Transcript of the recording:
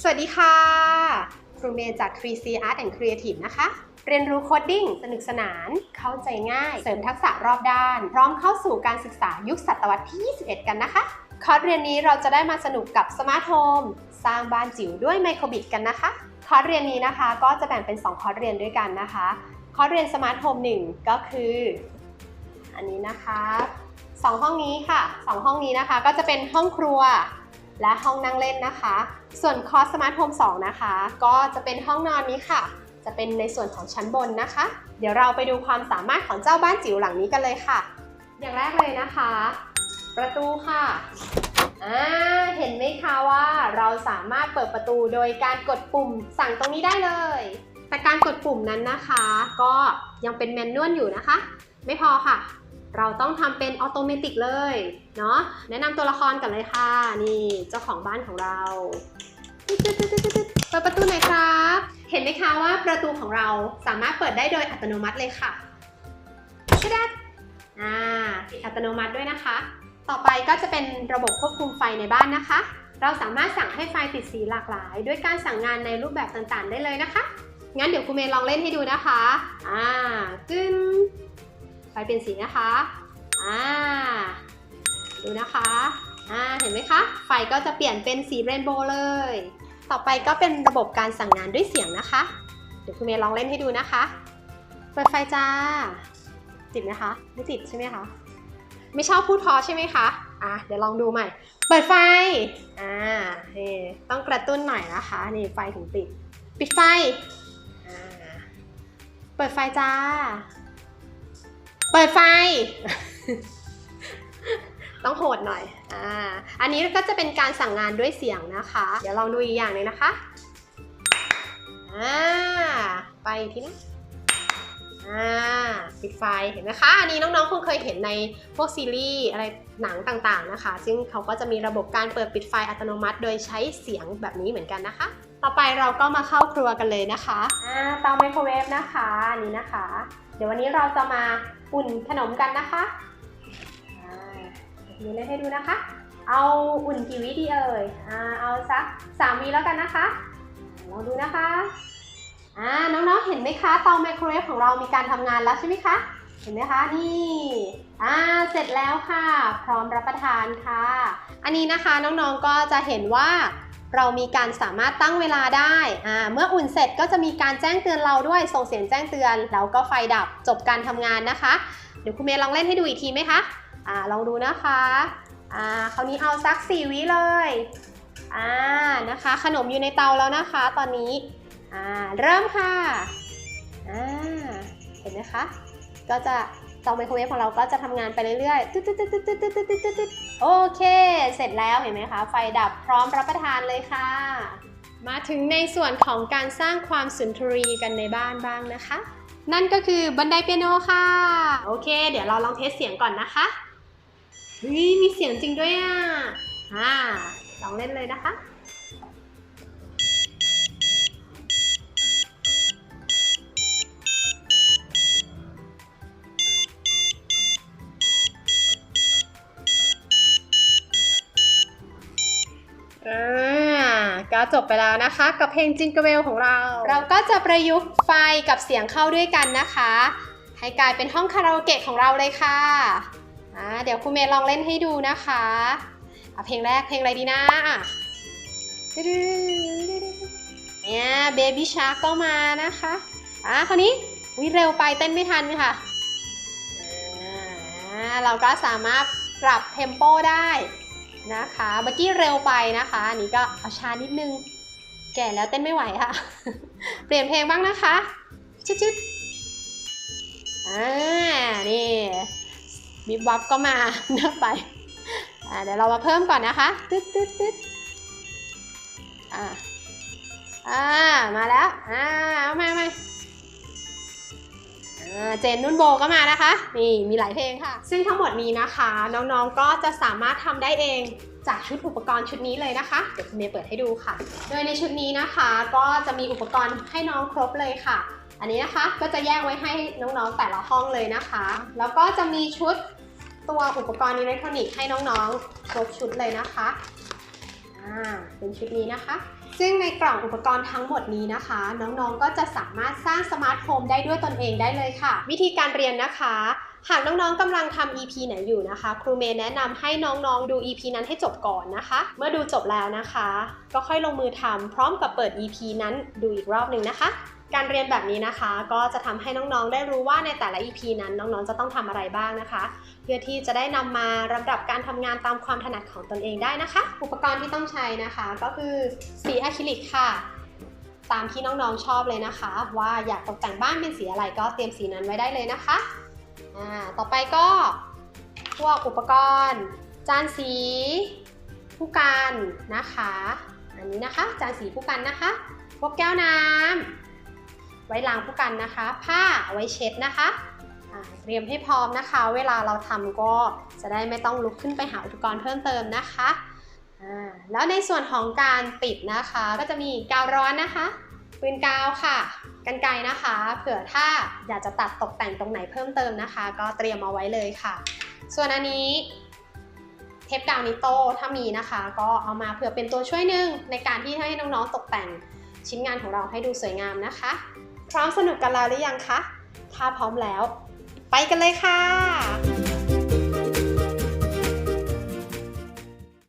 สวัสดีค่ะ ครูเมย์จาก 3C Art and Creative นะคะ เรียนรู้โคดดิ้งสนุกสนาน เข้าใจง่าย เสริมทักษะรอบด้าน พร้อมเข้าสู่การศึกษายุคศตวรรษที่ 21 กันนะคะ คอร์สเรียนนี้เราจะได้มาสนุกกับสมาร์ทโฮมสร้างบ้านจิ๋วด้วยไมโครบิตกันนะคะ คอร์สเรียนนี้นะคะ ก็จะแบ่งเป็น 2 คอร์สเรียนด้วยกันนะคะ คอร์สเรียนสมาร์ทโฮม1ก็คือ อันนี้นะคะสองห้องนี้ค่ะสองห้องนี้นะคะ ก็จะเป็นห้องครัว และห้องนั่งเล่นนะคะ ส่วนคอร์สสมาร์ทโฮม2นะคะ ก็จะเป็นห้องนอนนี้ค่ะ จะเป็นในส่วนของชั้นบนนะคะ เดี๋ยวเราไปดูความสามารถของเจ้าบ้านจิ๋วหลังนี้กันเลยค่ะ อย่างแรกเลยนะคะ ประตูค่ะอ่าเห็นไหมคะว่าเราสามารถเปิดประตูโดยการกดปุ่มสั่งตรงนี้ได้เลย แต่การกดปุ่มนั้นนะคะ ก็ยังเป็นแมนนวลอยู่นะคะ ไม่พอค่ะ เราต้องทำเป็นออโตเมติกเลยเนาะแนะนำตัวละครกันเลยค่ะ นี่เจ้าของบ้านของเราเปิดประตูหน่อยครับ เห็นไหมคะว่าประตูของเราสามารถเปิดได้โดยอัตโนมัติเลยค่ะชะดัดอ่าปิดอัตโนมัติด้วยนะคะ ต่อไปก็จะเป็นระบบควบคุมไฟในบ้านนะคะ เราสามารถสั่งให้ไฟติดสีหลากหลาย ด้วยการสั่งงานในรูปแบบต่างๆ ได้เลยนะคะ งั้นเดี๋ยวครูเมย์ลองเล่นให้ดูนะคะ อ่ากึ้น ไฟเป็นสีนะคะ อ่า ดูนะคะ อ่า เห็นไหมคะ ไฟก็จะเปลี่ยนเป็นสีเรนโบว์เลย ต่อไปก็เป็นระบบการสั่งงานด้วยเสียงนะคะ เดี๋ยวคุณเมย์ลองเล่นให้ดูนะคะ เปิดไฟจ้า ติดไหมคะ ไม่ติดใช่ไหมคะ ไม่ชอบพูดพอใช่ไหมคะ อะ เดี๋ยวลองดูใหม่ เปิดไฟ อ่านี่ต้องกระตุ้นหน่อยนะคะ นี่ไฟถึงติด ปิดไฟ อ่า เปิดไฟจ้า เปิดไฟ ต้องโหดหน่อย อ่า อันนี้ก็จะเป็นการสั่งงานด้วยเสียงนะคะ เดี๋ยวลองดูอีกอย่างหนึงนะคะ อ่า ไปอีกทีนะอ่าปิดไฟ เห็นไหมคะ อันนี้น้องๆ คงเคยเห็นในพวกซีรีส์อะไรหนังต่างๆนะคะ ซึ่งเขาก็จะมีระบบการเปิดปิดไฟอัตโนมัติ โดยใช้เสียงแบบนี้เหมือนกันนะคะ ต่อไปเราก็มาเข้าครัวกันเลยนะคะ อ่า เตาไมโครเวฟนะคะ อันนี้นะคะ เดี๋ยววันนี้เราจะมา อุ่นขนมกันนะคะอ่าดูเลยให้ดูนะคะ เอาอุ่นกี่วิดีเอ่ยอ่าเอาสักสามวิแล้วกันนะคะลองดูนะคะอ่าน้องๆเห็นไหมคะเตาไมโครเวฟของเรามีการทำงานแล้วใช่ไหมคะเห็นไหมคะนี่อ่าเสร็จแล้วค่ะ พร้อมรับประทานค่ะ อันนี้นะคะน้องๆก็จะเห็นว่า เรามีการสามารถตั้งเวลาได้อ่าเมื่ออุ่นเสร็จก็จะมีการแจ้งเตือนเราด้วย ส่งเสียงแจ้งเตือน แล้วก็ไฟดับจบการทำงานนะคะ เดี๋ยวคุณเมย์ลองเล่นให้ดูอีกทีไหมคะอ่าลองดูนะคะอ่าคราวนี้เอาสัก4วิเลยอ่านะคะ ขนมอยู่ในเตาแล้วนะคะ ตอนนี้อ่าเริ่มค่ะอ่าเห็นไหมคะก็จะ เตาไมโครเวฟของเราก็จะทำงานไปเรื่อยๆตึ๊ดตึ๊ดตึ๊ดตึ๊ดตึ๊ดตึ๊ดตึ๊ดตึ๊ดตึ๊ดโอเค เสร็จแล้วเห็นไหมคะ ไฟดับพร้อมรับประทานเลยค่ะ มาถึงในส่วนของการสร้างความสุนทรีกันในบ้านบ้างนะคะ นั่นก็คือบันไดเปียโนค่ะ โอเค เดี๋ยวเราลองเทสเสียงก่อนนะคะเฮ้ยมีเสียงจริงด้วยอะอ่าลองเล่นเลยนะคะ จบไปแล้วนะคะ กับเพลงจิงเก e เ l ของเรา เราก็จะประยุกต์ไฟกับเสียงเข้าด้วยกันนะคะ ให้กลายเป็นห้องคาราโอเกะของเราเลยค่ะเดี๋ยวครูเมย์ลองเล่นให้ดูนะคะเอาเพลงแรกเพลงอะไรดีนะเนี่ยเบบี้ชาร์กก็มานะคะอ่าคราวนี้วิเร็วไปเต้นไม่ทันค่ะอ่าเราก็สามารถปรับเทมโปได้ นะคะเมื่อกี้เร็วไปนะคะอันนี้ก็เอาช้านิดนึง แก่แล้วเต้นไม่ไหวค่ะ เปลี่ยนเพลงบ้างนะคะชุดๆอ่านี่บิบวับก็มาเนื้อไปอ่าเดี๋ยวเรามาเพิ่มก่อนนะคะตึ๊ดตึ๊ดตึ๊ดอ่าอ่ามาแล้วอ่าเอามามาอ่า เจนนุ่นโบก็มานะคะ นี่มีหลายเพลงค่ะ ซึ่งทั้งหมดนี้นะคะ น้องๆก็จะสามารถทำได้เองจากชุดอุปกรณ์ชุดนี้เลยนะคะ เดี๋ยวคุณเมย์เปิดให้ดูค่ะ โดยในชุดนี้นะคะก็จะมีอุปกรณ์ให้น้องครบเลยค่ะ อันนี้นะคะก็จะแยกไว้ให้น้องๆแต่ละห้องเลยนะคะ แล้วก็จะมีชุดตัวอุปกรณ์อิเล็กทรอนิกส์ให้น้องๆ ครบชุดเลยนะคะ อ่า เป็นชุดนี้นะคะ ซึ่งในกล่องอุปกรณ์ทั้งหมดนี้นะคะ น้องๆก็จะสามารถสร้างสมาร์ทโฮมได้ด้วยตนเองได้เลยค่ะ วิธีการเรียนนะคะ หากน้องๆกำลังทำ EP ไหนอยู่นะคะ ครูเมย์แนะนำให้น้องๆดู EP นั้นให้จบก่อนนะคะ เมื่อดูจบแล้วนะคะ ก็ค่อยลงมือทำพร้อมกับเปิด EP นั้นดูอีกรอบหนึ่งนะคะ การเรียนแบบนี้นะคะ ก็จะทำให้น้องๆ ได้รู้ว่าในแต่ละ EP นั้นน้องๆ จะต้องทำอะไรบ้างนะคะ เพื่อที่จะได้นำมาลำดับการทำงานตามความถนัดของตนเองได้นะคะ อุปกรณ์ที่ต้องใช้นะคะ ก็คือสีอะคริลิกค่ะ ตามที่น้องๆชอบเลยนะคะ ว่าอยากตกแต่งบ้านเป็นสีอะไรก็เตรียมสีนั้นไว้ได้เลยนะคะอ่าต่อไปก็พวกอุปกรณ์ จานสีผู้กันนะคะ อันนี้นะคะจานสีผู้กันนะคะ พวกแก้วน้ำ ไว้ล้างผู้กันนะคะ ผ้าไว้เช็ดนะคะเตรียมให้พร้อมนะคะ เวลาเราทำก็จะได้ไม่ต้องลุกขึ้นไปหาอุปกรณ์เพิ่มเติมนะคะแล้วในส่วนของการติดนะคะ ก็จะมีกาวร้อนนะคะปืนกาวค่ะกันไกนะคะ เผื่อถ้าอยากจะตัดตกแต่งตรงไหนเพิ่มเติมนะคะ ก็เตรียมเอาไว้เลยค่ะ ส่วนอันนี้เทปกาวนิโต้ถ้ามีนะคะ ก็เอามาเผื่อเป็นตัวช่วยหนึ่งในการที่ให้น้องๆตกแต่งชิ้นงานของเราให้ดูสวยงามนะคะ พร้อมสนุกกันแล้วหรือยังคะ ถ้าพร้อมแล้ว ไปกันเลยค่ะ